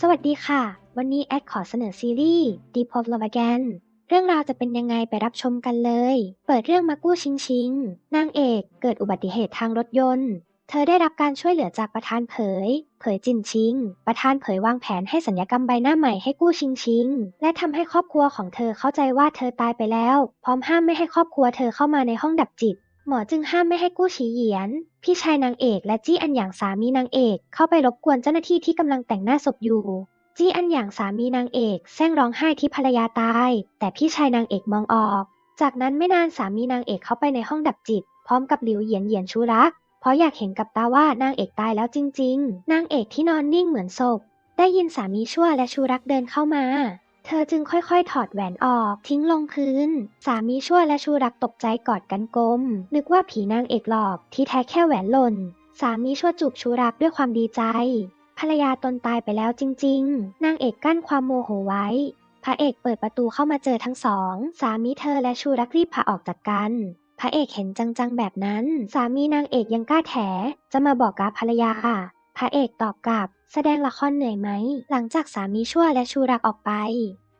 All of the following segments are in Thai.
สวัสดีค่ะ วันนี้แอดขอเสนอซีรีส์ Deep of Love Again เรื่องราวจะเป็นยังไงไปรับชมกันเลย เปิดเรื่องมากู้ชิงชิง นางเอกเกิดอุบัติเหตุทางรถยนต์ เธอได้รับการช่วยเหลือจากประธานเผย เผยจินชิง ประธานเผยวางแผนให้สัญญกรรมใบหน้าใหม่ให้กู้ชิงชิง และทำให้ครอบครัวของเธอเข้าใจว่าเธอตายไปแล้ว พร้อมห้ามไม่ให้ครอบครัวเธอเข้ามาในห้องดับจิต หมอจึงห้ามไม่ให้กู้ฉีเหยียน พี่ชายนางเอกและจี้อันหยางสามีนางเอกเข้าไปรบกวนเจ้าหน้าที่ที่กำลังแต่งหน้าศพอยู่ จี้อันหยางสามีนางเอกแซงร้องไห้ที่ภรรยาตาย แต่พี่ชายนางเอกมองออก จากนั้นไม่นานสามีนางเอกเข้าไปในห้องดับจิต พร้อมกับหลิวเหยียนเหยียนชูรัก เพราะอยากเห็นกับตาว่านางเอกตายแล้วจริง ๆ นางเอกที่นอนนิ่งเหมือนศพได้ยินสามีชั่วและชูรักเดินเข้ามา เธอจึงค่อยๆ ถอดแหวนออก ทิ้งลงพื้น สามีชั่วและชูรักตกใจกอดกันกลม นึกว่าผีนางเอกหลอกที่แท้แค่แหวนหล่น สามีชั่วจูบชูรักด้วยความดีใจ ภรรยาตนตายไปแล้วจริง ๆ นางเอกกั้นความโมโหไว้ พระเอกเปิดประตูเข้ามาเจอทั้งสอง สามีเธอและชูรักรีบพาออกจากกันพระเอกเห็นจังๆแบบนั้น สามีนางเอกยังกล้าแถ จะมาบอกกับภรรยา พระเอกตอบกลับ แสดงละครเหนื่อยไหม หลังจากสามีชั่วและชูรักออกไป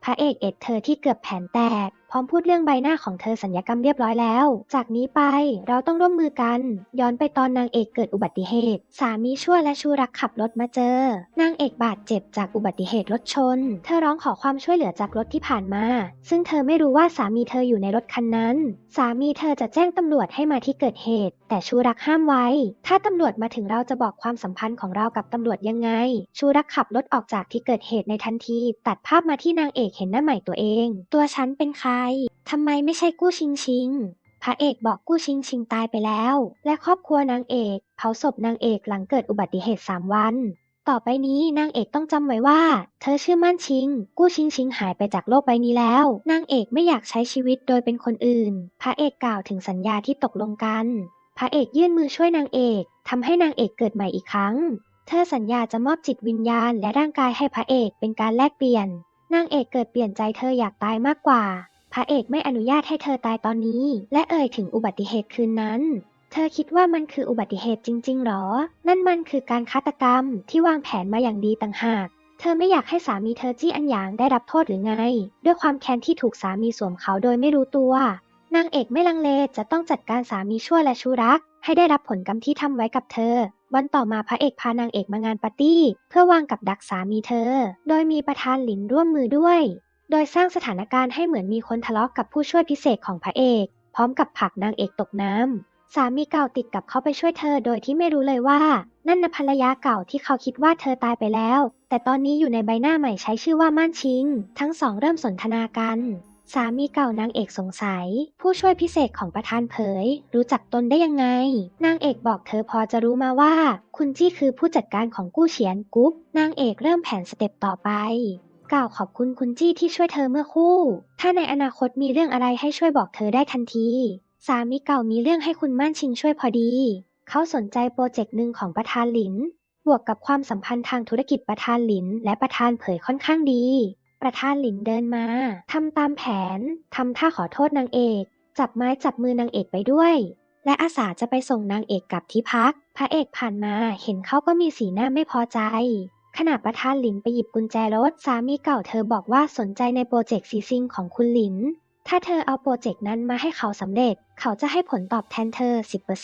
พระเอกเอ็ดเธอที่เกือบแผนแตก อมพูดเรื่องใบหน้าของเธอสัญญกรรมเรียบร้อยแล้ว จากนี้ไปเราต้องร่วมมือกัน ย้อนไปตอนนางเอกเกิดอุบัติเหตุ สามีชั่วและชูรักขับรถมาเจอ นางเอกบาดเจ็บจากอุบัติเหตุรถชน เธอร้องขอความช่วยเหลือจากรถที่ผ่านมา ซึ่งเธอไม่รู้ว่าสามีเธออยู่ในรถคันนั้น สามีเธอจะแจ้งตำรวจให้มาที่เกิดเหตุ แต่ชูรักห้ามไว้ ถ้าตำรวจมาถึงเราจะบอกความสัมพันธ์ของเรากับตำรวจยังไง ชูรักขับรถออกจากที่เกิดเหตุในทันที ตัดภาพมาที่นางเอกเห็นหน้าใหม่ตัวเอง ตัวฉันเป็นใครทำไมไม่ใช่กู้ชิงชิง พระเอกบอกกู้ชิงชิงตายไปแล้ว และครอบครัวนางเอก เผาศพนางเอกหลังเกิดอุบัติเหตุ 3 วัน ต่อไปนี้นางเอกต้องจำไว้ว่า เธอชื่อมั่นชิง กู้ชิงชิงหายไปจากโลกใบนี้แล้ว นางเอกไม่อยากใช้ชีวิตโดยเป็นคนอื่น พระเอกกล่าวถึงสัญญาที่ตกลงกัน พระเอกยื่นมือช่วยนางเอกทำให้นางเอกเกิดใหม่อีกครั้ง เธอสัญญาจะมอบจิตวิญญาณและร่างกายให้พระเอกเป็นการแลกเปลี่ยนนางเอกเกิดเปลี่ยนใจเธออยากตายมากกว่า ระเอกไม่อนุญาตให้เธอตายตอนนี้ และเอ่ยถึงอุบัติเหตุคืนนั้น เธอคิดว่ามันคืออุบัติเหตุจริง ๆ หรอ นั่นมันคือการฆาตกรรมที่วางแผนมาอย่างดีต่างหาก เธอไม่อยากให้สามีเธอจี้อันหยางได้รับโทษหรือไง ด้วยความแค้นที่ถูกสามีสวมเขาโดยไม่รู้ตัวนางเอกไม่ลังเลจะต้องจัดการสามีชั่วและชู้รัก ให้ได้รับผลกรรมที่ทำไว้กับเธอ วันต่อมาพระเอกพานางเอกมางานปาร์ตี้ เพื่อวางกับดักสามีเธอ โดยมีประธานหลินร่วมมือด้วย โดยสร้างสถานการณ์ให้เหมือนมีคนทะเลาะกกับผู้ช่วยพิเศษของพระเอก พร้อมกับผลักนางเอกตกน้ำ สามีเก่าติดกับเขาไปช่วยเธอโดยที่ไม่รู้เลยว่า นั่นน่ะภรรยาเก่าที่เขาคิดว่าเธอตายไปแล้ว แต่ตอนนี้อยู่ในใบหน้าใหม่ใช้ชื่อว่าม่านชิง ทั้งสองเริ่มสนทนากัน สามีเก่านางเอกสงสัย ผู้ช่วยพิเศษของประธานเผย รู้จักตนได้ยังไง นางเอกบอกเธอพอจะรู้มาว่า คุณจี้คือผู้จัดการของกู้เฉียนกุ๊บนางเอกเริ่มแผนสเต็ปต่อไป กล่าวขอบคุณคุณจี้ที่ช่วยเธอเมื่อคู่ ถ้าในอนาคตมีเรื่องอะไรให้ช่วยบอกเธอได้ทันที สามีเก่ามีเรื่องให้คุณม่านชิงช่วยพอดี เขาสนใจโปรเจกต์หนึ่งของประธานหลิน บวกกับความสัมพันธ์ทางธุรกิจประธานหลิน และประธานเผยค่อนข้างดี ประธานหลินเดินมาทำตามแผนทำท่าขอโทษนางเอก จับไม้จับมือนางเอกไปด้วย และอาสาจะไปส่งนางเอกกลับที่พัก พระเอกผ่านมาเห็นเขาก็มีสีหน้าไม่พอใจ ขณะประธานหลินไปหยิบกุญแจรถสามีเก่าเธอบอกว่าสนใจในโปรเจกต์ซีซิงของคุณหลิน ถ้าเธอเอาโปรเจกต์นั้นมาให้เขาสำเร็จ เขาจะให้ผลตอบแทนเธอ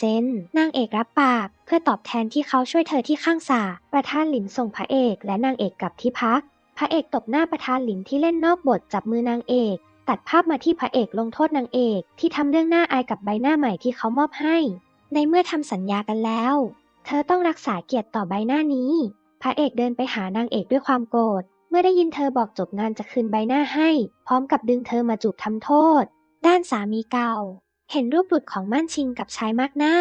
10%นางเอกรับปาก เพื่อตอบแทนที่เขาช่วยเธอที่ข้างสาประธานหลินส่งพระเอกและนางเอกกลับที่พัก พระเอกตบหน้าประธานหลินที่เล่นนอกบทจับมือนางเอกตัดภาพมาที่พระเอกลงโทษนางเอก ที่ทำเรื่องหน่าอายกับใบหน้าใหม่ที่เขามอบให้ ในเมื่อทำสัญญากันแล้ว เธอต้องรักษาเกียรติต่อใบหน้านี้ พระเอกเดินไปหานางเอกด้วยความโกรธ เมื่อได้ยินเธอบอกจบงานจะคืนใบหน้าให้ พร้อมกับดึงเธอมาจูบทำโทษ ด้านสามีเก่า เห็นรูปหลุดของม่านชิงกับชายมากหน้า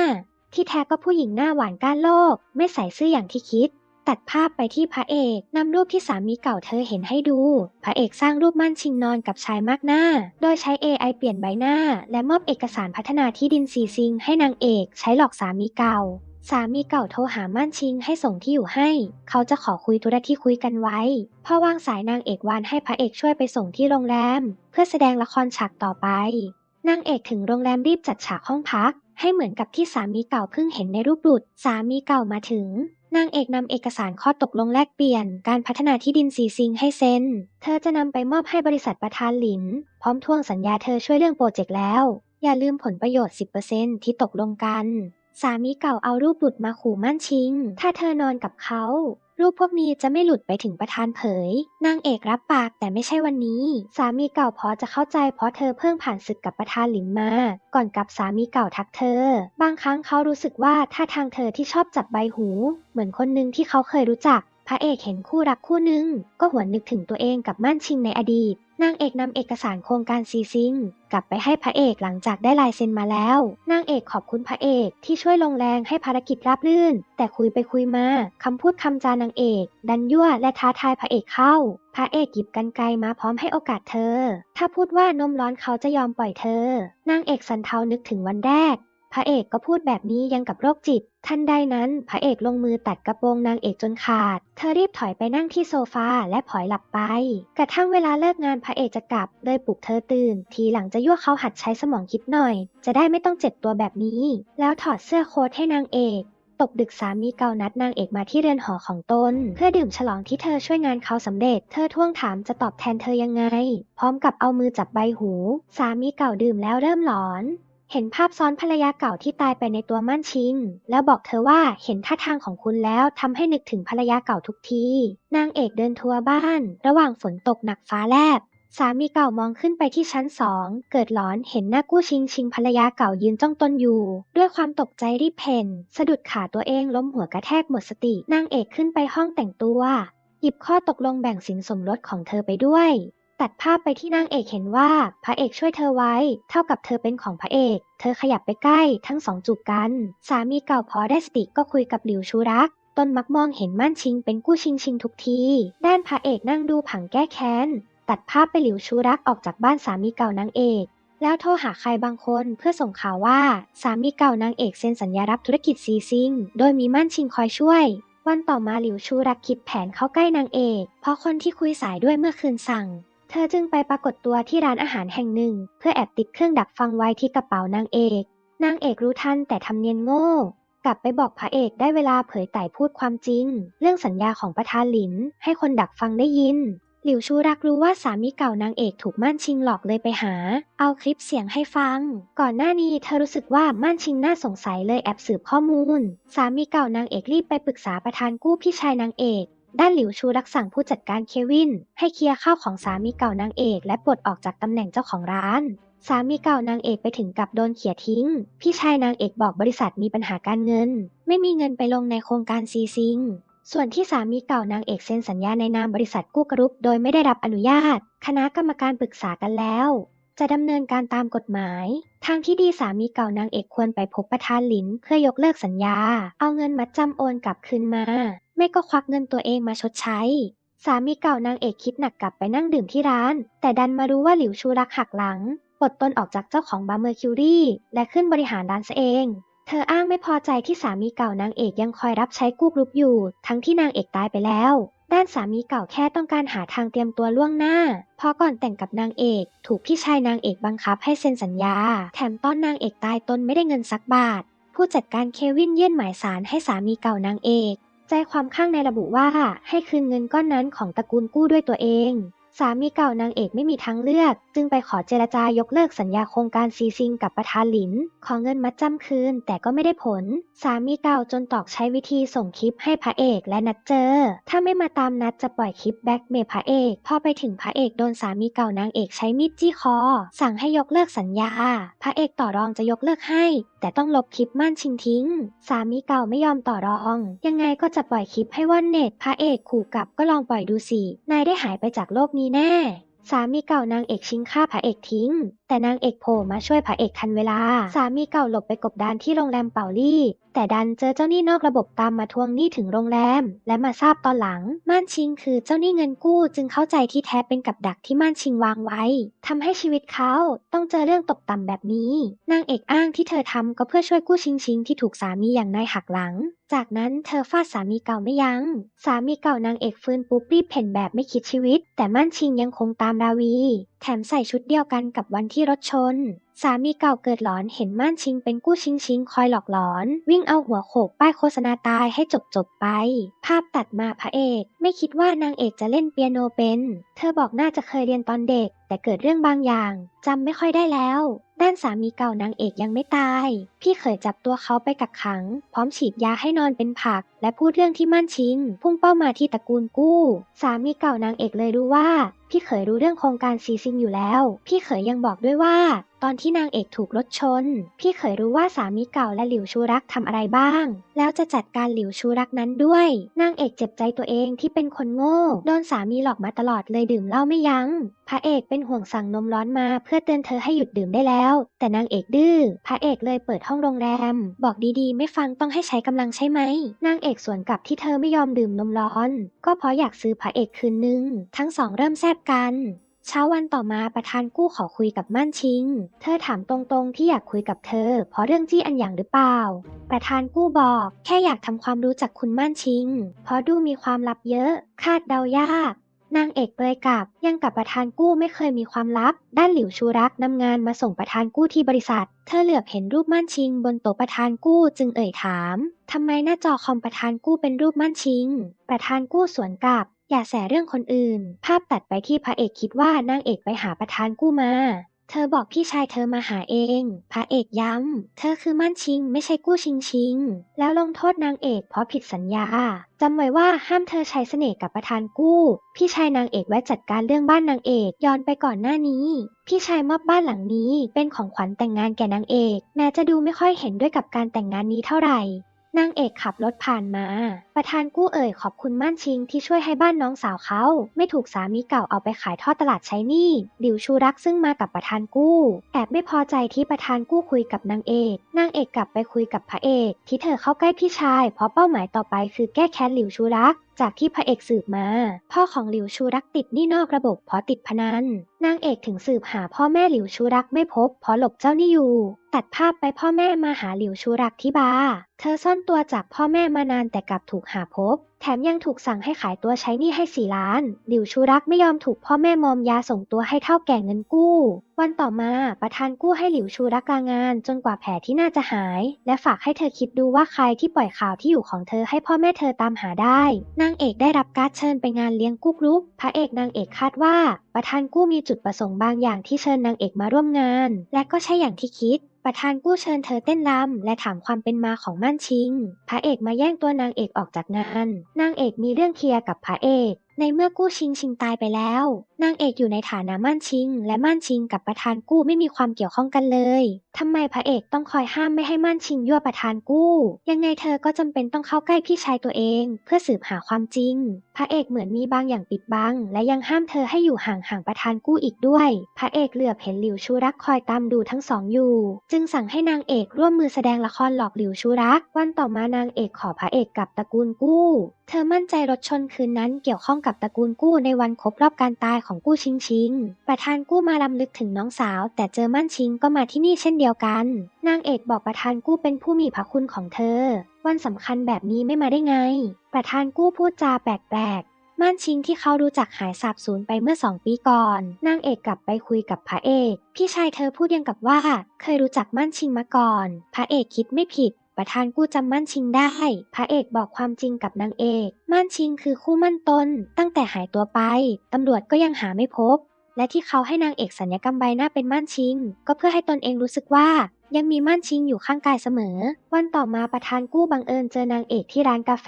ที่แท้ก็ผู้หญิงหน้าหวานก้านโลก ไม่ใส่ซื่ออย่างที่คิด ตัดภาพไปที่พระเอกนำรูปที่สามีเก่าเธอเห็นให้ดู พระเอกสร้างรูปมั่นชิงนอนกับชายมากหน้า โดยใช้ AI เปลี่ยนใบหน้า และมอบเอกสารพัฒนาที่ดินซีซิง ให้นางเอกใช้หลอกสามีเก่า สามีเก่าโทรหาม่านชิงให้ส่งที่อยู่ให้ เขาจะขอคุยธุระที่คุยกันไว้ พอวางสายนางเอกวานให้พระเอกช่วยไปส่งที่โรงแรม เพื่อแสดงละครฉากต่อไป นางเอกถึงโรงแรมรีบจัดฉากห้องพัก ให้เหมือนกับที่สามีเก่าเพิ่งเห็นในรูปหลุด สามีเก่ามาถึง นางเอกนำเอกสารข้อตกลงแลกเปลี่ยน การพัฒนาที่ดินซีซิงให้เซ็น เธอจะนำไปมอบให้บริษัทประธานหลิน พร้อมทวงสัญญาเธอช่วยเรื่องโปรเจกต์แล้ว อย่าลืมผลประโยชน์ 10%ที่ตกลงกัน สามีเก่าเอารูปหลุดมาขู่มั่นชิง ถ้าเธอนอนกับเขารูปพวกนี้จะไม่หลุดไปถึงประธานเผย นางเอกรับปากแต่ไม่ใช่วันนี้ สามีเก่าพอจะเข้าใจเพราะเธอเพิ่งผ่านศึกกับประธานหลินมา ก่อนกับสามีเก่าทักเธอ บางครั้งเขารู้สึกว่าถ้าทางเธอที่ชอบจับใบหู เหมือนคนหนึ่งที่เขาเคยรู้จัก พระเอกเห็นคู่รักคู่หนึ่งก็หวนนึกถึงตัวเองกับมั่นชิงในอดีต นางเอกนำเอกสารโครงการซีซิงกลับไปให้พระเอกหลังจากได้ลายเซ็นมาแล้ว นางเอกขอบคุณพระเอกที่ช่วยลงแรงให้ภารกิจราบรื่น แต่คุยไปคุยมาคำพูดคำจานางเอก ดันยั่วและท้าทายพระเอกเข้า พระเอกหยิบกันไกลมาพร้อมให้โอกาสเธอ ถ้าพูดว่านมร้อนเขาจะยอมปล่อยเธอนางเอกสันเทานึกถึงวันแรก พระเอกก็พูดแบบนี้ยังกับโรคจิต ทันใดนั้น พระเอกลงมือตัดกระโปรงนางเอกจนขาด เธอรีบถอยไปนั่งที่โซฟาและผลอยหลับไป กระทั่งเวลาเลิกงานพระเอกจะกลับเลยปลุกเธอตื่น ทีหลังจะยั่วเขาหัดใช้สมองคิดหน่อย จะได้ไม่ต้องเจ็บตัวแบบนี้ แล้วถอดเสื้อโค้ทให้นางเอกตกดึกสามีเก่านัดนางเอกมาที่เรือนหอของตน เพื่อดื่มฉลองที่เธอช่วยงานเขาสำเร็จ เธอท่วงถามจะตอบแทนเธอยังไง พร้อมกับเอามือจับใบหู สามีเก่าดื่มแล้วเริ่มหลอน เห็นภาพซ้อนภรรยาเก่าที่ตายไปในตัวมั่นชิง แล้วบอกเธอว่าเห็นท่าทางของคุณแล้วทำให้นึกถึงภรรยาเก่าทุกที นางเอกเดินทัวร์บ้าน ระหว่างฝนตกหนักฟ้าแลบ สามีเก่ามองขึ้นไปที่ชั้นสองเกิดหลอนเห็นหน้ากู้ชิงชิงภรรยาเก่ายืนจ้องตนอยู่ ด้วยความตกใจรีบเพนสะดุดขาตัวเองล้มหัวกระแทกหมดสติ นางเอกขึ้นไปห้องแต่งตัวหยิบข้อตกลงแบ่งสินสมรสของเธอไปด้วย ตัดภาพไปที่นางเอกเห็นว่าพระเอกช่วยเธอไว้ เท่ากับเธอเป็นของพระเอก เธอขยับไปใกล้ทั้งสองจูบกัน สามีเก่าพอได้สติก็คุยกับหลิวชูรักต้นมักมองเห็นมั่นชิงเป็นกู้ชิงชิงทุกที ด้านพระเอกนั่งดูผังแก้แค้น ตัดภาพไปหลิวชูรักออกจากบ้านสามีเก่านางเอก แล้วโทรหาใครบางคนเพื่อส่งข่าวว่าสามีเก่านางเอกเซ็นสัญญารับธุรกิจซีซิง โดยมีมั่นชิงคอยช่วยวันต่อมาหลิวชูรักคิดแผนเข้าใกล้นางเอก เพราะคนที่คุยสายด้วยเมื่อคืนสั่ง เธอจึงไปปรากฏตัวที่ร้านอาหารแห่งหนึ่ง เพื่อแอบติดเครื่องดักฟังไว้ที่กระเป๋านางเอก นางเอกรู้ทันแต่ทำเนียนโง่ กลับไปบอกพระเอกได้เวลาเผยไต่พูดความจริง เรื่องสัญญาของประธานหลิน ให้คนดักฟังได้ยิน หลิวชูรักรู้ว่าสามีเก่านางเอกถูกม่านชิงหลอกเลยไปหา เอาคลิปเสียงให้ฟัง ก่อนหน้านี้เธอรู้สึกว่าม่านชิงน่าสงสัยเลยแอบสืบข้อมูล สามีเก่านางเอกรีบไปปรึกษาประธานกู้พี่ชายนางเอก ด้านหลิวชูรักสั่งผู้จัดการเควิน ให้เคลียร์ข้าวของสามีเก่านางเอกและปลดออกจากตำแหน่งเจ้าของร้าน สามีเก่านางเอกไปถึงกับโดนเขี่ยทิ้ง พี่ชายนางเอกบอกบริษัทมีปัญหาการเงิน ไม่มีเงินไปลงในโครงการซีซิงส่วนที่สามีเก่านางเอกเซ็นสัญญาในนามบริษัทกู้กรุ๊ปโดยไม่ได้รับอนุญาต คณะกรรมการปรึกษากันแล้ว จะดำเนินการตามกฎหมาย ทางที่ดีสามีเก่านางเอกควรไปพบประธานหลินเพื่อยกเลิกสัญญา เอาเงินมัดจำโอนกลับคืนมา ไม่ก็ควักเงินตัวเองมาชดใช้ สามีเก่านางเอกคิดหนักกลับไปนั่งดื่มที่ร้าน แต่ดันมารู้ว่าหลิวชูรักหักหลังปลดตนออกจากเจ้าของบาร์เมอร์คิวรี่ และขึ้นบริหารร้านซะเอง เธออ้างไม่พอใจที่สามีเก่านางเอกยังคอยรับใช้กู้กรุ๊ปอยู่ ทั้งที่นางเอกตายไปแล้ว ด้านสามีเก่าแค่ต้องการหาทางเตรียมตัวล่วงหน้า เพราะก่อนแต่งกับนางเอก ถูกพี่ชายนางเอกบังคับให้เซ็นสัญญา แถมตอนนางเอกตายตนไม่ได้เงินสักบาท ผู้จัดการเควินเยื่นหมายสารให้สามีเก่านางเอก ใจความข้างในระบุว่าให้คืนเงินก้อนนั้นของตระกูลกู้ด้วยตัวเอง สามีเก่านางเอกไม่มีทางเลือก จึงไปขอเจรจายกเลิกสัญญาโครงการซีซิงกับประธานหลิน ขอเงินมัดจำคืน แต่ก็ไม่ได้ผล สามีเก่าจนตอกใช้วิธีส่งคลิปให้พระเอกและนัดเจอ ถ้าไม่มาตามนัดจะปล่อยคลิปแบ็กเมย์พระเอกพอไปถึงพระเอกโดนสามีเก่านางเอกใช้มีดจี้คอ สั่งให้ยกเลิกสัญญา พระเอกต่อรองจะยกเลิกให้ แต่ต้องลบคลิปม่านชิงทิ้ง สามีเก่าไม่ยอมต่อรอง ยังไงก็จะปล่อยคลิปให้ว่อนเน็ตพระเอกขู่กลับก็ลองปล่อยดูสินายได้หายไปจากโลกนี้แน่ สามีเก่านางเอกชิงฆ่าพระเอกทิ้ง แต่นางเอกโผล่มาช่วยพระเอกทันเวลา สามีเก่าหลบไปกบดานที่โรงแรมเป่าลี่ แต่ดันเจอเจ้าหนี้นอกระบบตามมาทวงหนี้ถึงโรงแรม และมาทราบตอนหลัง ม่านชิงคือเจ้าหนี้เงินกู้จึงเข้าใจที่แท้เป็นกับดักที่ม่านชิงวางไว้ทำให้ชีวิตเขาต้องเจอเรื่องตกต่ำแบบนี้ นางเอกอ้างที่เธอทำก็เพื่อช่วยกู้ชิงชิงที่ถูกสามีอย่างนายหักหลัง จากนั้นเธอฟาดสามีเก่าไม่ยัง้ง สามีเก่านางเอกฟื้นปุ๊บรีบเพ่นแบบไม่คิดชีวิต แต่มั่นชิงยังคงตามราวี แถมใส่ชุดเดียวกันกับวันที่รถชน สามีเก่าเกิดหลอนเห็นม่านชิงเป็นกู้ชิงชิงคอยหลอกหลอน วิ่งเอาหัวโขกป้ายโฆษณาตายให้จบจบไป ภาพตัดมาพระเอก ไม่คิดว่านางเอกจะเล่นเปียโนเป็น เธอบอกน่าจะเคยเรียนตอนเด็ก แต่เกิดเรื่องบางอย่างจำไม่ค่อยได้แล้ว ด้านสามีเก่านางเอกยังไม่ตาย พี่เขยจับตัวเขาไปกักขัง พร้อมฉีดยาให้นอนเป็นผัก และพูดเรื่องที่มั่นชิง พุ่งเป้ามาที่ตระกูลกู้ สามีเก่านางเอกเลยรู้ว่า พี่เขยรู้เรื่องโครงการซีซิงอยู่แล้ว พี่เขยยังบอกด้วยว่า ตอนที่นางเอกถูกรถชน พี่เขยรู้ว่าสามีเก่าและหลิวชูรักทำอะไรบ้าง แล้วจะจัดการหลิวชูรักนั้นด้วย นางเอกเจ็บใจตัวเองที่เป็นคนโง่ โดนสามีหลอกมาตลอดเลยดื่มเหล้าไม่ยัง้ง พระเอกเป็นห่วงสั่งนมร้อนมาเพื่อเตือนเธอให้หยุดดื่มได้แล้ว แต่นางเอกดื้อ พระเอกเลยเปิดห้องโรงแรม บอกดีๆ ไม่ฟังต้องให้ใช้กำลังใช่ไหม นางเอกสวนกลับที่เธอไม่ยอมดื่มนมร้อน ก็เพราะอยากซื้อพระเอกคืนนึง ทั้งสองเริ่มแซบกัน เช้าวันต่อมาประธานกู้ขอคุยกับมั่นชิง เธอถามตรงๆที่อยากคุยกับเธอ เพราะเรื่องจี้อันอย่างหรือเปล่า ประธานกู้บอกแค่อยากทำความรู้จักคุณมั่นชิง เพราะดูมีความลับเยอะ คาดเดายาก นางเอกเปยกลับยังกับประธานกู้ไม่เคยมีความลับ ด้านหลิวชูรักนำงานมาส่งประธานกู้ที่บริษัท เธอเหลือบเห็นรูปมั่นชิง บนโต๊ะประธานกู้จึงเอ่ยถามทำไมหน้าจอคอมประธานกู้เป็นรูปมั่นชิง ประธานกู้สวนกลับ อย่าแสเรื่องคนอื่น ภาพตัดไปที่พระเอกคิดว่านางเอกไปหาประธานกู้มา เธอบอกพี่ชายเธอมาหาเอง พระเอกย้ำ เธอคือมั่นชิง ไม่ใช่กู้ชิงชิง แล้วลงโทษนางเอกเพราะผิดสัญญาจำไว้ว่าห้ามเธอใช้เสน่ห์กับประธานกู้ พี่ชายนางเอกแวะจัดการเรื่องบ้านนางเอกย้อนไปก่อนหน้านี้ พี่ชายมอบบ้านหลังนี้ เป็นของขวัญแต่งงานแก่นางเอก แม้จะดูไม่ค่อยเห็นด้วยกับการแต่งงานนี้เท่าไหร่ นางเอกขับรถผ่านมา ประธานกู้เอ่ยขอบคุณมั่นชิงที่ช่วยให้บ้านน้องสาวเขา ไม่ถูกสามีเก่าเอาไปขายทอดตลาดใช้หนี้หลิวชูรักซึ่งมากับประธานกู้ แอบไม่พอใจที่ประธานกู้คุยกับนางเอก นางเอกกลับไปคุยกับพระเอก ที่เธอเข้าใกล้พี่ชาย เพราะเป้าหมายต่อไปคือแก้แค้นหลิวชูรักจากที่พระเอกสืบมา พ่อของหลิวชูรักติดหนี้นอกระบบเพราะติดพนัน นางเอกถึงสืบหาพ่อแม่หลิวชูรักไม่พบเพราะหลบเจ้าหนี้อยู่ ตัดภาพไปพ่อแม่มาหาหลิวชูรักที่บาร์เธอซ่อนตัวจากพ่อแม่มานานแต่กลับถูกหาพบ แถมยังถูกสั่งให้ขายตัวใช้หนี้ให้สี่ล้าน หลิวชูรักไม่ยอมถูกพ่อแม่มอมยาส่งตัวให้เท่าแก่เงินกู้ วันต่อมาประธานกู้ให้หลิวชูรักลางาน จนกว่าแผลที่น่าจะหาย และฝากให้เธอคิดดูว่าใครที่ปล่อยข่าวที่อยู่ของเธอให้พ่อแม่เธอตามหาได้ นางเอกได้รับการ์ดเชิญไปงานเลี้ยงกู้กรุ๊ปพระเอกนางเอกคาดว่า ประธานกู้มีจุดประสงค์บางอย่างที่เชิญนางเอกมาร่วมงาน และก็ใช่อย่างที่คิดประธานกู้เชิญเธอเต้นรำและถามความเป็นมาของมั่นชิง พระเอกมาแย่งตัวนางเอกออกจากงาน นางเอกมีเรื่องเคลียร์กับพระเอก ในเมื่อกู้ชิงชิงตายไปแล้ว นางเอกอยู่ในฐานะมั่นชิง และมั่นชิงกับประธานกู้ไม่มีความเกี่ยวข้องกันเลยทำไมพระเอกต้องคอยห้ามไม่ให้มั่นชิงยั่วประธานกู้ ยังไงเธอก็จำเป็นต้องเข้าใกล้พี่ชายตัวเอง เพื่อสืบหาความจริง พระเอกเหมือนมีบางอย่างปิดบัง และยังห้ามเธอให้อยู่ห่างๆประธานกู้อีกด้วย พระเอกเหลือบเห็นหลิวชูรักคอยตามดูทั้งสองอยู่ จึงสั่งให้นางเอกร่วมมือแสดงละครหลอกหลิวชูรัก วันต่อมานางเอกขอพระเอกกับตระกูลกู้ เธอมั่นใจรถชนคืนนั้นเกี่ยวข้องกับตระกูลกู้ในวันครบรอบการตายของกู้ชิงชิง ประธานกู้มาลำลึกถึงน้องสาว แต่เจอมั่นชิงก็มาที่นี่เช่นเดียวกัน นางเอกบอกประธานกู้เป็นผู้มีพระคุณของเธอ วันสำคัญแบบนี้ไม่มาได้ไง ประธานกู้พูดจาแปลกๆม่านชิงที่เขารู้จักหายสาบสูญไปเมื่อสองปีก่อน นางเอกกลับไปคุยกับพระเอก พี่ชายเธอพูดยังกับว่า เคยรู้จักม่านชิงมาก่อน พระเอกคิดไม่ผิด ประธานกู้จำม่านชิงได้ พระเอกบอกความจริงกับนางเอกม่านชิงคือคู่มั่นตน ตั้งแต่หายตัวไป ตำรวจก็ยังหาไม่พบ และที่เขาให้นางเอกสัญญกรรมใบหน้าเป็นม่านชิง ก็เพื่อให้ตนเองรู้สึกว่า ยังมีม่านชิงอยู่ข้างกายเสมอ วันต่อมาประธานกู้บังเอิญเจอนางเอกที่ร้านกาแฟ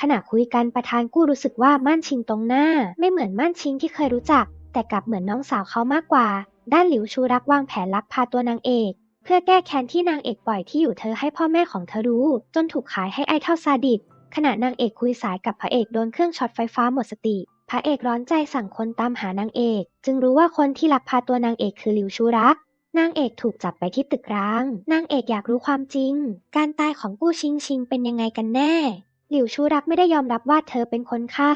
ขณะคุยกันประธานกู้รู้สึกว่าม่านชิงตรงหน้า ไม่เหมือนม่านชิงที่เคยรู้จัก แต่กลับเหมือนน้องสาวเขามากกว่า ด้านหลิวชูรักวางแผนลักพาตัวนางเอก เพื่อแก้แค้นที่นางเอกปล่อยที่อยู่เธอให้พ่อแม่ของเธอรู้ จนถูกขายให้ไอเท่าซาดิสขณะนางเอกคุยสายกับพระเอกโดนเครื่องช็อตไฟฟ้าหมดสติ พระเอกร้อนใจสั่งคนตามหานางเอก จึงรู้ว่าคนที่ลักพาตัวนางเอกคือหลิวชูรักนางเอกถูกจับไปที่ตึกร้าง นางเอกอยากรู้ความจริง การตายของกู้ชิงชิงเป็นยังไงกันแน่ หลิวชูรักไม่ได้ยอมรับว่าเธอเป็นคนฆ่า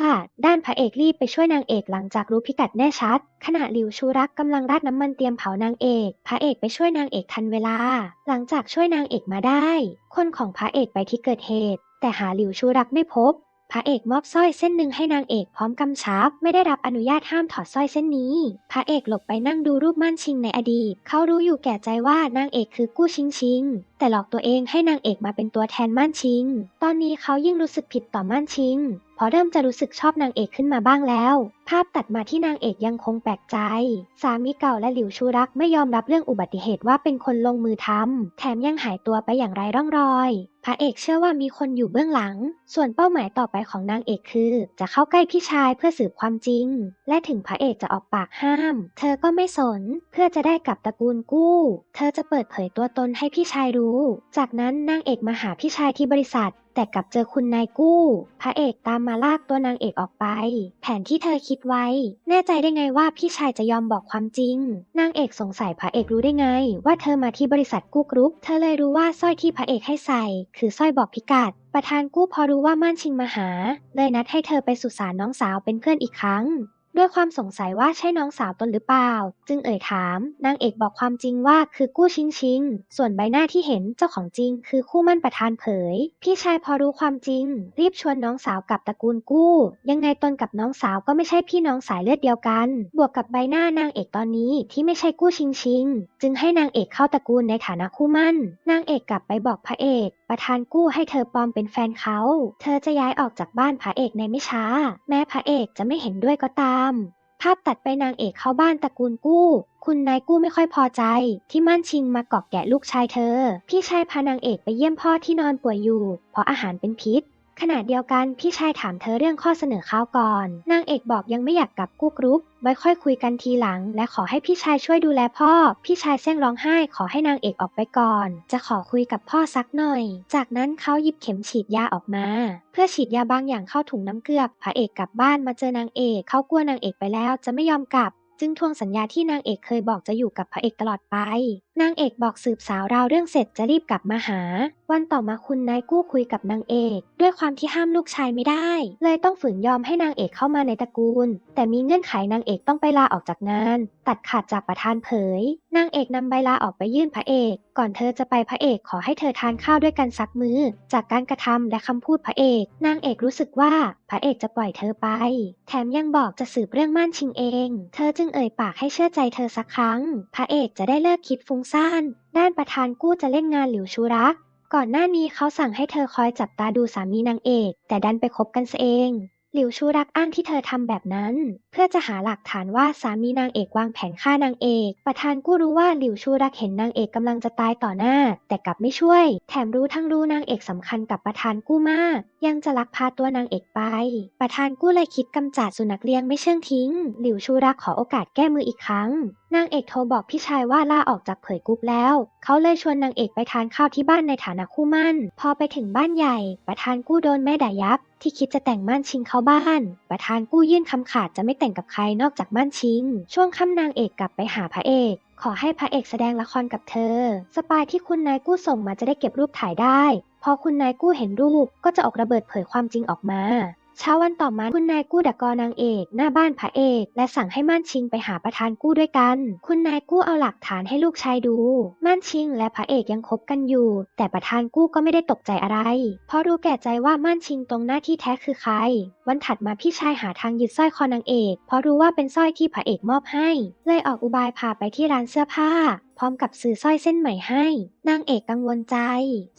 ด้านพระเอกรีบไปช่วยนางเอกหลังจากรู้พิกัดแน่ชัด ขณะหลิวชูรักกำลังราดน้ำมันเตรียมเผานางเอก พระเอกไปช่วยนางเอกทันเวลา หลังจากช่วยนางเอกมาได้ คนของพระเอกไปที่เกิดเหตุ แต่หาหลิวชูรักไม่พบ พระเอกมอบสร้อยเส้นหนึ่งให้นางเอกพร้อมกำชับ ไม่ได้รับอนุญาตห้ามถอดสร้อยเส้นนี้ พระเอกหลบไปนั่งดูรูปมั่นชิงในอดีต เขารู้อยู่แก่ใจว่านางเอกคือกู้ชิงชิง แต่หลอกตัวเองให้นางเอกมาเป็นตัวแทนมั่นชิง ตอนนี้เขายิ่งรู้สึกผิดต่อมั่นชิง เพราะเริ่มจะรู้สึกชอบนางเอกขึ้นมาบ้างแล้ว ภาพตัดมาที่นางเอกยังคงแปลกใจ สามีเก่าและหลิวชูรักไม่ยอมรับเรื่องอุบัติเหตุว่าเป็นคนลงมือทำ แถมยังหายตัวไปอย่างไร้ร่องรอย พระเอกเชื่อว่ามีคนอยู่เบื้องหลัง ส่วนเป้าหมายต่อไปของนางเอกคือ จะเข้าใกล้พี่ชายเพื่อสืบความจริง และถึงพระเอกจะออกปากห้าม เธอก็ไม่สน เพื่อจะได้กลับตระกูลกู้ เธอจะเปิดเผยตัวตนให้พี่ชายรู้ จากนั้นนางเอกมาหาพี่ชายที่บริษัท แต่กลับเจอคุณนายกู้ พระเอกตามมาลากตัวนางเอกออกไป แผนที่เธอคิดไว้ แน่ใจได้ไงว่าพี่ชายจะยอมบอกความจริง นางเอกสงสัยพระเอกรู้ได้ไง ว่าเธอมาที่บริษัทกู้กรุ๊ป เธอเลยรู้ว่าสร้อยที่พระเอกให้ใส่ คือสร้อยบอกพิกัดประธานกู้พอรู้ว่าม่านชิงมาหา เลยนัดให้เธอไปสุสานน้องสาวเป็นเพื่อนอีกครั้ง ด้วยความสงสัยว่าใช่น้องสาวตนหรือเปล่า จึงเอ่ยถาม นางเอกบอกความจริงว่าคือกู้ชิงชิง ส่วนใบหน้าที่เห็นเจ้าของจริง คือคู่มั่นประธานเผย พี่ชายพอรู้ความจริง รีบชวนน้องสาวกลับตระกูลกู้ ยังไงตนกับน้องสาวก็ไม่ใช่พี่น้องสายเลือดเดียวกัน บวกกับใบหน้านางเอกตอนนี้ที่ไม่ใช่กู้ชิงชิง จึงให้นางเอกเข้าตระกูลในฐานะคู่มั่น นางเอกกลับไปบอกพระเอก ประธานกู้ให้เธอปลอมเป็นแฟนเขา เธอจะย้ายออกจากบ้านพระเอกในไม่ช้า แม้พระเอกจะไม่เห็นด้วยก็ตาม ภาพตัดไปนางเอกเข้าบ้านตระกูลกู้ คุณนายกู้ไม่ค่อยพอใจ ที่มั่นชิงมาเกาะแกะลูกชายเธอ พี่ชายพานางเอกไปเยี่ยมพ่อที่นอนป่วยอยู่ เพราะอาหารเป็นพิษ ขณะเดียวกันพี่ชายถามเธอเรื่องข้อเสนอข้าวก่อน นางเอกบอกยังไม่อยากกลับกู้กรุ๊ปไว้ค่อยคุยกันทีหลัง และขอให้พี่ชายช่วยดูแลพ่อ พี่ชายแซงร้องไห้ขอให้นางเอกออกไปก่อน จะขอคุยกับพ่อสักหน่อย จากนั้นเขาหยิบเข็มฉีดยาออกมา เพื่อฉีดยาบางอย่างเข้าถุงน้ำเกลือพระเอกกลับบ้านมาเจอนางเอก เขากลัวนางเอกไปแล้วจะไม่ยอมกลับ จึงทวงสัญญาที่นางเอกเคยบอกจะอยู่กับพระเอกตลอดไป นางเอกบอกสืบสาวราวเรื่องเสร็จจะรีบกลับมาหา วันต่อมาคุณนายกู้คุยกับนางเอก ด้วยความที่ห้ามลูกชายไม่ได้ เลยต้องฝืนยอมให้นางเอกเข้ามาในตระกูล แต่มีเงื่อนไขนางเอกต้องไปลาออกจากงาน ตัดขาดจากประธานเผย นางเอกนำใบลาออกไปยื่นพระเอก ก่อนเธอจะไปพระเอกขอให้เธอทานข้าวด้วยกันสักมือจากการกระทำและคำพูดพระเอก นางเอกรู้สึกว่าพระเอกจะปล่อยเธอไป แถมยังบอกจะสืบเรื่องม่านชิงเอง เธอจึงเอ่ยปากให้เชื่อใจเธอสักครั้ง พระเอกจะได้เลิกคิดฟุ้งซ่านด้านประธานกู้จะเล่นงานหลิวชูรัก ก่อนหน้านี้เขาสั่งให้เธอคอยจับตาดูสามีนางเอก แต่ดันไปคบกันซะเอง หลิวชูรักอ้างที่เธอทำแบบนั้น เพื่อจะหาหลักฐานว่าสามีนางเอกวางแผนฆ่านางเอก ประธานกู้รู้ว่าหลิวชูรักเห็นนางเอกกำลังจะตายต่อหน้า แต่กลับไม่ช่วย แถมรู้ทั้งรู้นางเอกสำคัญกับประธานกู้มาก ยังจะลักพาตัวนางเอกไป ประธานกู้เลยคิดกำจัดสุนัขเลี้ยงไม่เชื่องทิ้ง หลิวชูรักขอโอกาสแก้มืออีกครั้ง นางเอกโทรบอกพี่ชายว่าลาออกจากเผยกุ๊ปแล้ว เขาเลยชวนนางเอกไปทานข้าวที่บ้านในฐานะคู่มั่น พอไปถึงบ้านใหญ่ ประธานกู้โดนแม่ด่ายับ ที่คิดจะแต่งม่านชิงเข้าบ้าน ประธานกู้ยื่นคำขาดจะไม่แต่งกับใครนอกจากม่านชิง ช่วงค่ำนางเอกกลับไปหาพระเอก ขอให้พระเอกแสดงละครกับเธอ สปายที่คุณนายกู้ส่งมาจะได้เก็บรูปถ่ายได้ พอคุณนายกู้เห็นรูปก็จะออกระเบิดเผยความจริงออกมา เช้าวันต่อมาคุณนายกู้ดักกอนางเอก หน้าบ้านพระเอก และสั่งให้ม่านชิงไปหาประธานกู้ด้วยกัน คุณนายกู้เอาหลักฐานให้ลูกชายดู ม่านชิงและพระเอกยังคบกันอยู่ แต่ประธานกู้ก็ไม่ได้ตกใจอะไร เพราะรู้แก่ใจว่าม่านชิงตรงหน้าที่แท้คือใคร วันถัดมาพี่ชายหาทางยึดสร้อยคอนางเอก เพราะรู้ว่าเป็นสร้อยที่พระเอกมอบให้ เลยออกอุบายพาไปที่ร้านเสื้อผ้า พร้อมกับซื้อสร้อยเส้นใหม่ให้ นางเอกกังวลใจ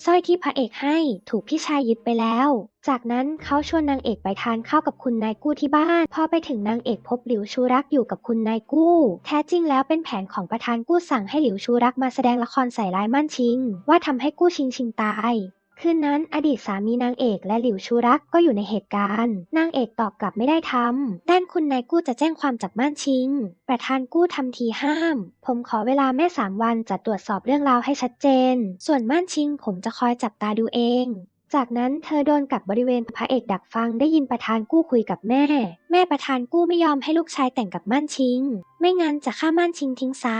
สร้อยที่พระเอกให้ถูกพี่ชายยึดไปแล้ว จากนั้นเขาชวนนางเอกไปทานข้าวกับคุณนายกู้ที่บ้าน พอไปถึงนางเอกพบหลิวชูรักอยู่กับคุณนายกู้ แท้จริงแล้วเป็นแผนของประธานกู้สั่งให้หลิวชูรักมาแสดงละครใส่ร้ายมั่นชิง ว่าทำให้กู้ชิงชิงตาย คืนนั้นอดีตสามีนางเอกและหลิวชูรักก็อยู่ในเหตุการณ์ นางเอกตอบกลับไม่ได้ทำด้านคุณนายกู้จะแจ้งความจากม่านชิง ประธานกู้ทำทีห้าม ผมขอเวลาแม่สามวันจะตรวจสอบเรื่องราวให้ชัดเจน ส่วนม่านชิงผมจะคอยจับตาดูเองจากนั้นเธอโดนกับบริเวณพระเอกดักฟังได้ยินประธานกู้คุยกับแม่ แม่ประธานกู้ไม่ยอมให้ลูกชายแต่งกับม่านชิง ไม่งั้นจะฆ่าม่านชิงทิ้งซะ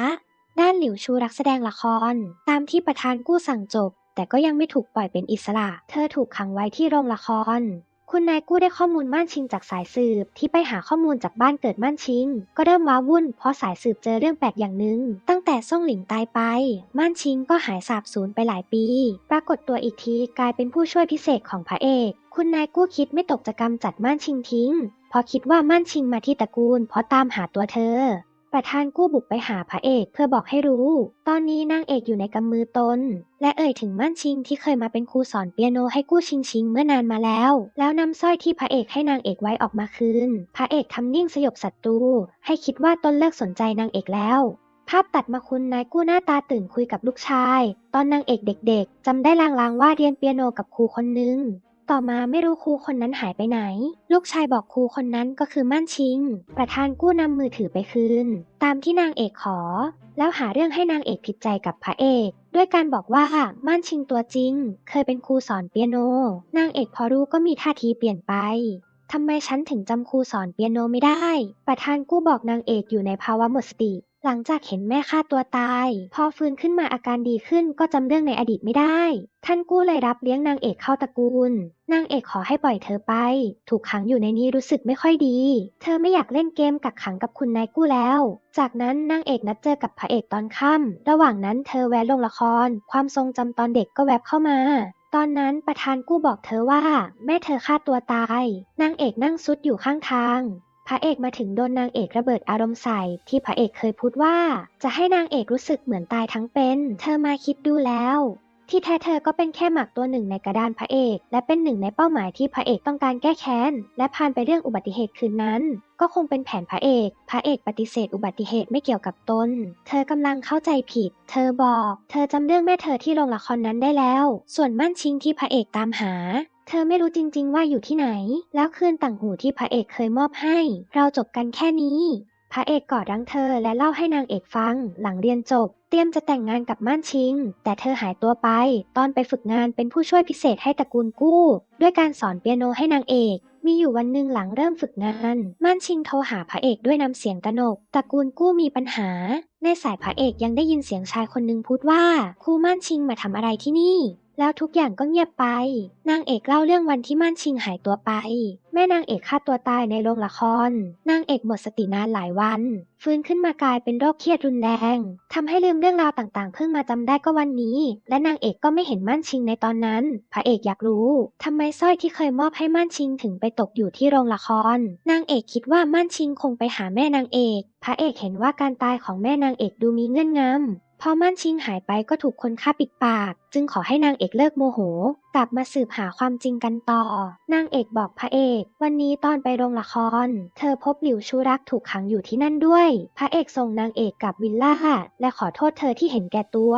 ด้านหลิวชูรักแสดงละคร ตามที่ประธานกู้สั่งจบ แต่ก็ยังไม่ถูกปล่อยเป็นอิสระ เธอถูกขังไว้ที่โรงละคร คุณนายกู้ได้ข้อมูลม่านชิงจากสายสืบ ที่ไปหาข้อมูลจากบ้านเกิดม่านชิง ก็เริ่มว้าวุ่นเพราะสายสืบเจอเรื่องแปลกอย่างหนึ่งตั้งแต่ซ่งหลิงตายไป ม่านชิงก็หายสาบสูญไปหลายปี ปรากฏตัวอีกทีกลายเป็นผู้ช่วยพิเศษของพระเอก คุณนายกู้คิดไม่ตกจะกำจัดม่านชิงทิ้งเพราะคิดว่าม่านชิงมาที่ตระกูลเพราะตามหาตัวเธอ ประธานกู้บุกไปหาพระเอกเพื่อบอกให้รู้ ตอนนี้นางเอกอยู่ในกำมือตน และเอ่ยถึงม่านชิงที่เคยมาเป็นครูสอนเปียโนให้กู้ชิงชิงเมื่อนานมาแล้ว แล้วนำสร้อยที่พระเอกให้นางเอกไว้ออกมาคืน พระเอกทำนิ่งสยบศัตรู ให้คิดว่าตนเลิกสนใจนางเอกแล้ว ภาพตัดมาคุณนายกู้หน้าตาตื่นคุยกับลูกชาย ตอนนางเอกเด็กๆจำได้ลางๆว่าเรียนเปียโนกับครูคนนึง ต่อมาไม่รู้ครูคนนั้นหายไปไหน ลูกชายบอกครูคนนั้นก็คือม่านชิง ประธานกู้นำมือถือไปคืน ตามที่นางเอกขอ แล้วหาเรื่องให้นางเอกผิดใจกับพระเอก ด้วยการบอกว่าม่านชิงตัวจริง เคยเป็นครูสอนเปียโน นางเอกพอรู้ก็มีท่าทีเปลี่ยนไปทำไมฉันถึงจำครูสอนเปียโนไม่ได้ ประธานกู้บอกนางเอกอยู่ในภาวะหมดสติ หลังจากเห็นแม่ฆ่าตัวตาย พอฟื้นขึ้นมาอาการดีขึ้นก็จำเรื่องในอดีตไม่ได้ ท่านกู้เลยรับเลี้ยงนางเอกเข้าตระกูล นางเอกขอให้ปล่อยเธอไป ถูกขังอยู่ในนี้รู้สึกไม่ค่อยดี เธอไม่อยากเล่นเกมกักขังกับคุณนายกู้แล้ว จากนั้นนางเอกนัดเจอกับพระเอกตอนค่ำระหว่างนั้นเธอแวะลงละคร ความทรงจำตอนเด็กก็แวบเข้ามาตอนนั้นประธานกู้บอกเธอว่า แม่เธอฆ่าตัวตาย นางเอกนั่งซุดอยู่ข้างทาง ระเอกมาถึงโดนนางเอกระเบิดอารมณ์ใส่ ที่พระเอกเคยพูดว่า จะให้นางเอกรู้สึกเหมือนตายทั้งเป็น เธอมาคิดดูแล้ว ที่แท้เธอก็เป็นแค่หมากตัวหนึ่งในกระดานพระเอก และเป็นหนึ่งในเป้าหมายที่พระเอกต้องการแก้แค้น และผ่านไปเรื่องอุบัติเหตุคืนนั้น ก็คงเป็นแผนพระเอก พระเอกปฏิเสธอุบัติเหตุไม่เกี่ยวกับตน เธอกำลังเข้าใจผิด เธอบอก เธอจำเรื่องแม่เธอที่โรงละครนั้นได้แล้ว ส่วนมั่นชิงที่พระเอกตามหา เธอไม่รู้จริง ๆ ว่าอยู่ที่ไหน แล้วคืนต่างหูที่พระเอกเคยมอบให้ เราจบกันแค่นี้ พระเอกกอดรังเธอและเล่าให้นางเอกฟัง หลังเรียนจบ เตรียมจะแต่งงานกับม่านชิง แต่เธอหายตัวไป ตอนไปฝึกงานเป็นผู้ช่วยพิเศษให้ตระกูลกู้ ด้วยการสอนเปียโนให้นางเอกมีอยู่วันหนึ่งหลังเริ่มฝึกงาน ม่านชิงโทรหาพระเอกด้วยน้ำเสียงตะนกตระกูลกู้มีปัญหา ในสายพระเอกยังได้ยินเสียงชายคนหนึ่งพูดว่าครูม่านชิงมาทำอะไรที่นี่ แล้วทุกอย่างก็เงียบไป นางเอกเล่าเรื่องวันที่ม่านชิงหายตัวไป แม่นางเอกฆ่าตัวตายในโรงละคร นางเอกหมดสตินานหลายวัน ฟื้นขึ้นมากลายเป็นโรคเครียดรุนแรงทำให้ลืมเรื่องราวต่างๆ เพิ่งมาจำได้ก็วันนี้ และนางเอกก็ไม่เห็นม่านชิงในตอนนั้น พระเอกอยากรู้ทำไมสร้อยที่เคยมอบให้ม่านชิงถึงไปตกอยู่ที่โรงละคร นางเอกคิดว่าม่านชิงคงไปหาแม่นางเอก พระเอกเห็นว่าการตายของแม่นางเอกดูมีเงื่อนงำ พอม่านชิงหายไปก็ถูกคนฆ่าปิดปาก จึงขอให้นางเอกเลิกโมโห กลับมาสืบหาความจริงกันต่อ นางเอกบอกพระเอก วันนี้ตอนไปโรงละคร เธอพบหลิวชูรักถูกขังอยู่ที่นั่นด้วย พระเอกส่งนางเอกกลับวิลล่า และขอโทษเธอที่เห็นแก่ตัว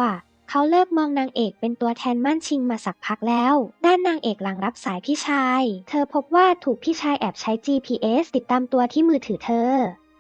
เขาเลิกมองนางเอกเป็นตัวแทนม่านชิงมาสักพักแล้ว ด้านนางเอกหลังรับสายพี่ชาย เธอพบว่าถูกพี่ชายแอบใช้ GPS ติดตามตัวที่มือถือเธอ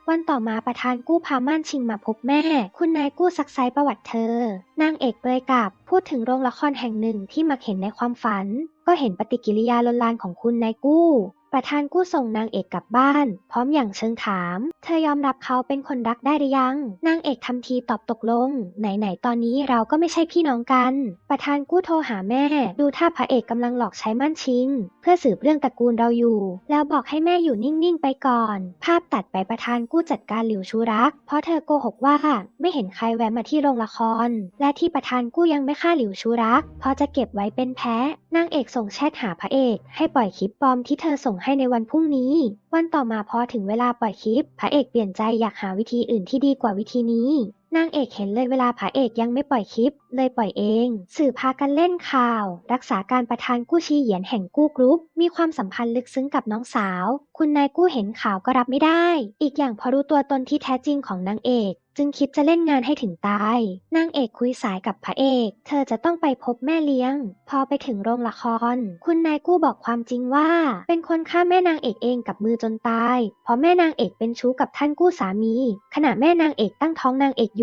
วันต่อมาประธานกู้พาม่านชิงมาพบแม่ คุณนายกู้ซักไซประวัติเธอ นางเอกเปลยกับพูดถึงโรงละครแห่งหนึ่งที่มักเห็นในความฝัน ก็เห็นปฏิกิริยาลนลานของคุณนายกู้ ประธานกู้ส่งนางเอกกลับบ้าน พร้อมอย่างเชิงถาม เธอยอมรับเขาเป็นคนรักได้หรือยัง นางเอกทำทีตอบตกลง ไหนๆ ตอนนี้เราก็ไม่ใช่พี่น้องกัน ประธานกู้โทรหาแม่ ดูท่าพระเอกกำลังหลอกใช้มั่นชิง เพื่อสืบเรื่องตระกูลเราอยู่ แล้วบอกให้แม่อยู่นิ่งๆ ไปก่อน ภาพตัดไปประธานกู้จัดการหลิวชูรัก เพราะเธอโกหกว่าไม่เห็นใครแวะมาที่โรงละคร และที่ประธานกู้ยังไม่ฆ่าหลิวชูรัก เพราะจะเก็บไว้เป็นแพ้ นางเอกส่งแชทหาพระเอกให้ปล่อยคลิปปลอมที่เธอส่งให้ในวันพรุ่งนี้ วันต่อมาพอถึงเวลาปล่อยคลิป พระเอกเปลี่ยนใจอยากหาวิธีอื่นที่ดีกว่าวิธีนี้ นางเอกเห็นเลยเวลาพระเอกยังไม่ปล่อยคลิป เลยปล่อยเอง สื่อพากันเล่นข่าว รักษาการประธานกู้ชีเหยียนแห่งกู้กรุ๊ป มีความสัมพันธ์ลึกซึ้งกับน้องสาว คุณนายกู้เห็นข่าวก็รับไม่ได้ อีกอย่างพอรู้ตัวตนที่แท้จริงของนางเอกจึงคิดจะเล่นงานให้ถึงตาย นางเอกคุยสายกับพระเอก เธอจะต้องไปพบแม่เลี้ยง พอไปถึงโรงละคร คุณนายกู้บอกความจริงว่า เป็นคนฆ่าแม่นางเอกเองกับมือจนตาย เพราะแม่นางเอกเป็นชู้กับท่านกู้สามี ขณะแม่นางเอกตั้งท้องนางเอกอยู่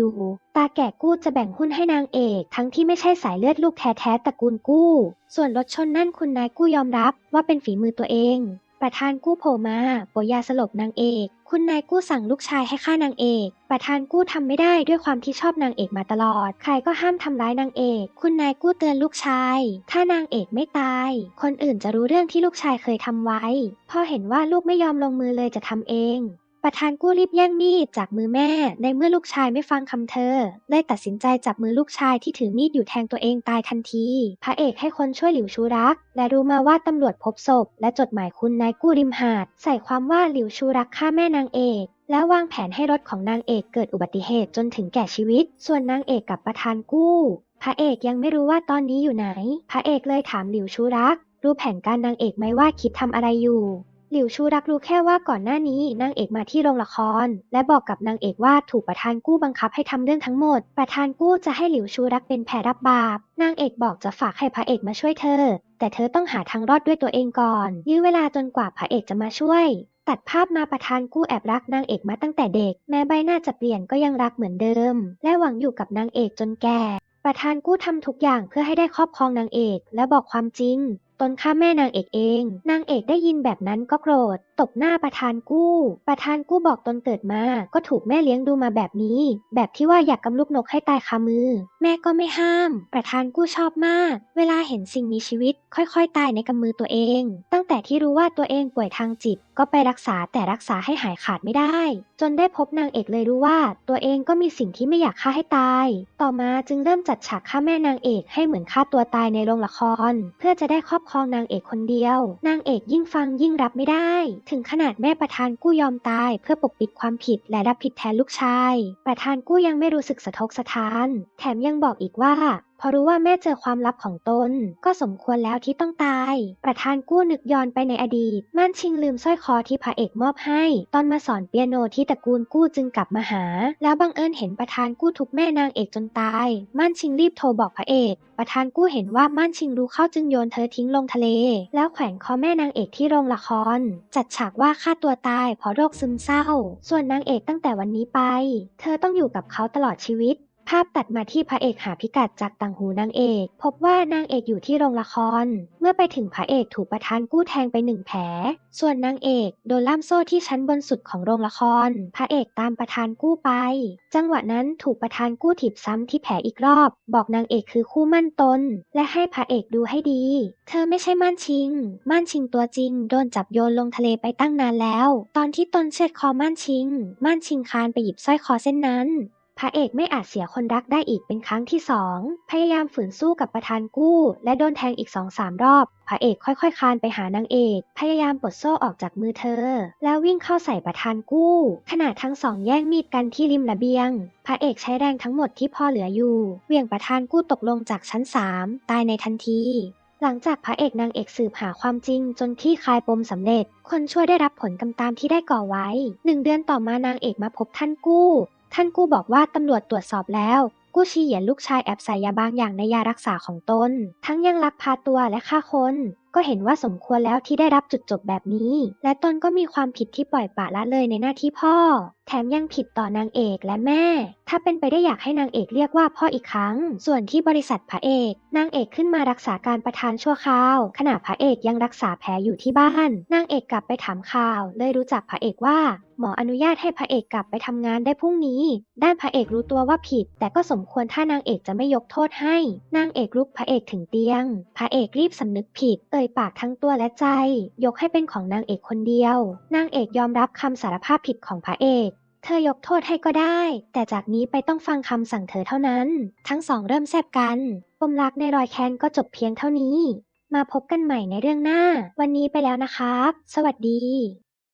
ตาแก่กู้จะแบ่งหุ้นให้นางเอก ทั้งที่ไม่ใช่สายเลือดลูกแท้ๆตระกูลกู้ ส่วนรถชนนั่นคุณนายกู้ยอมรับว่าเป็นฝีมือตัวเอง ประธานกู้โผล่มาปรยยาสลบนางเอก คุณนายกู้สั่งลูกชายให้ฆ่านางเอก ประธานกู้ทำไม่ได้ด้วยความที่ชอบนางเอกมาตลอด ใครก็ห้ามทำร้ายนางเอก คุณนายกู้เตือนลูกชาย ถ้านางเอกไม่ตาย คนอื่นจะรู้เรื่องที่ลูกชายเคยทำไว้ พอเห็นว่าลูกไม่ยอมลงมือเลยจะทำเอง ประธานกู้รีบแย่งมีดจากมือแม่ ในเมื่อลูกชายไม่ฟังคำเธอเลยตัดสินใจจับมือลูกชายที่ถือมีดอยู่แทงตัวเองตายทันที พระเอกให้คนช่วยหลิวชูรัก และรู้มาว่าตำรวจพบศพ และจดหมายคุณนายกู้ริมหาด ใส่ความว่าหลิวชูรักฆ่าแม่นางเอกแล้ววางแผนให้รถของนางเอกเกิดอุบัติเหตุจนถึงแก่ชีวิต ส่วนนางเอกกับประธานกู้ พระเอกยังไม่รู้ว่าตอนนี้อยู่ไหน พระเอกเลยถามหลิวชูรัก รู้แผนการนางเอกไหมว่าคิดทำอะไรอยู่ หลิวชูรักรู้แค่ว่าก่อนหน้านี้นางเอกมาที่โรงละคร และบอกกับนางเอกว่าถูกประธานกู้บังคับให้ทำเรื่องทั้งหมด ประธานกู้จะให้หลิวชูรักเป็นแผลรับบาป นางเอกบอกจะฝากให้พระเอกมาช่วยเธอ แต่เธอต้องหาทางรอดด้วยตัวเองก่อน ยื้อเวลาจนกว่าพระเอกจะมาช่วย ตัดภาพมาประธานกู้แอบรักนางเอกมาตั้งแต่เด็ก แม้ใบหน้าจะเปลี่ยนก็ยังรักเหมือนเดิม และหวังอยู่กับนางเอกจนแก่ประธานกู้ทำทุกอย่างเพื่อให้ได้ครอบครองนางเอก และบอกความจริง ตนฆ่าแม่นางเอกเอง นางเอกได้ยินแบบนั้นก็โกรธ ตบหน้าประธานกู้ ประธานกู้บอกตนเกิดมา ก็ถูกแม่เลี้ยงดูมาแบบนี้ แบบที่ว่าอยากกำลูกนกให้ตายคามือ แม่ก็ไม่ห้าม ประธานกู้ชอบมาก เวลาเห็นสิ่งมีชีวิต ค่อยๆ ตายในกำมือตัวเอง ตั้งแต่ที่รู้ว่าตัวเองป่วยทางจิต ก็ไปรักษาแต่รักษาให้หายขาดไม่ได้ จนได้พบนางเอกเลยรู้ว่า ตัวเองก็มีสิ่งที่ไม่อยากฆ่าให้ตาย ต่อมาจึงเริ่มจัดฉากฆ่าแม่นางเอกให้เหมือนฆ่าตัวตายในโรงละคร เพื่อจะได้ครอบครองนางเอกคนเดียว นางเอกยิ่งฟังยิ่งรับไม่ได้ถึงขนาดแม่ประธานกู้ยอมตาย เพื่อปกปิดความผิดและรับผิดแทนลูกชาย ประธานกู้ยังไม่รู้สึกสะทกสะท้าน แถมยังบอกอีกว่า พอรู้ว่าแม่เจอความลับของตน ก็สมควรแล้วที่ต้องตาย ประธานกู้นึกย้อนไปในอดีต ม่านชิงลืมสร้อยคอที่พระเอกมอบให้ ตอนมาสอนเปียโนที่ตระกูลกู้จึงกลับมาหา แล้วบังเอิญเห็นประธานกู้ทุบแม่นางเอกจนตาย ม่านชิงรีบโทรบอกพระเอก ประธานกู้เห็นว่าม่านชิงรู้เข้าจึงโยนเธอทิ้งลงทะเล แล้วแขวนคอแม่นางเอกที่โรงละคร จัดฉากว่าฆ่าตัวตายเพราะโรคซึมเศร้า ส่วนนางเอกตั้งแต่วันนี้ไป เธอต้องอยู่กับเขาตลอดชีวิต ภาพตัดมาที่พระเอกหาพิกัดจากต่างหูนางเอก พบว่านางเอกอยู่ที่โรงละคร เมื่อไปถึงพระเอกถูกประธานกู้แทงไปหนึ่งแผล ส่วนนางเอกโดนล่ามโซ่ที่ชั้นบนสุดของโรงละคร พระเอกตามประธานกู้ไป จังหวะนั้นถูกประธานกู้ถีบซ้ำที่แผลอีกรอบ บอกนางเอกคือคู่มั่นตน และให้พระเอกดูให้ดี เธอไม่ใช่ม่านชิง ม่านชิงตัวจริง โดนจับโยนลงทะเลไปตั้งนานแล้ว ตอนที่ตนเชือดคอม่านชิง ม่านชิงคานไปหยิบสร้อยคอเส้นนั้น พระเอกไม่อาจเสียคนรักได้อีกเป็นครั้งที่สอง พยายามฝืนสู้กับประธานกู้ และโดนแทงอีกสองสามรอบ พระเอกค่อยๆ คลานไปหานางเอก พยายามปลดโซ่ออกจากมือเธอ แล้ววิ่งเข้าใส่ประธานกู้ ขณะทั้งสองแย่งมีดกันที่ริมระเบียง พระเอกใช้แรงทั้งหมดที่พอเหลืออยู่เวี่ยงประธานกู้ตกลงจากชั้นสามตายในทันทีหลังจากพระเอกนางเอกสืบหาความจริงจนคลี่คลายปมสำเร็จ คนช่วยได้รับผลกำตามที่ได้ก่อไว้ หนึ่งเดือนต่อมานางเอกมาพบท่านกู้ ท่านกู้บอกว่าตำรวจตรวจสอบแล้ว กู้ชีเหยียนลูกชายแอบใส่ยาบางอย่างในยารักษาของตน ทั้งยังลักพาตัวและฆ่าคน ก็เห็นว่าสมควรแล้วที่ได้รับจุดจบแบบนี้ และตนก็มีความผิดที่ปล่อยปละละเลยในหน้าที่พ่อ แถมยังผิดต่อนางเอกและแม่ ถ้าเป็นไปได้อยากให้นางเอกเรียกว่าพ่ออีกครั้ง ส่วนที่บริษัทพระเอก นางเอกขึ้นมารักษาการประธานชั่วคราว ขณะพระเอกยังรักษาแผลอยู่ที่บ้าน นางเอกกลับไปถามข่าว เลยรู้จักพระเอกว่าหมออนุญาตให้พระเอกกลับไปทำงานได้พรุ่งนี้ ด้านพระเอกรู้ตัวว่าผิด แต่ก็สมควรถ้านางเอกจะไม่ยกโทษให้ นางเอกลุกพระเอกถึงเตียง พระเอกรีบสำนึกผิด เอ่ยปากทั้งตัวและใจ ยกให้เป็นของนางเอกคนเดียว นางเอกยอมรับคำสารภาพผิดของพระเอก เธอยกโทษให้ก็ได้ แต่จากนี้ไปต้องฟังคำสั่งเธอเท่านั้น ทั้งสองเริ่มแซบกัน ปมรักในรอยแค้นก็จบเพียงเท่านี้ มาพบกันใหม่ในเรื่องหน้า วันนี้ไปแล้วนะครับ สวัสดี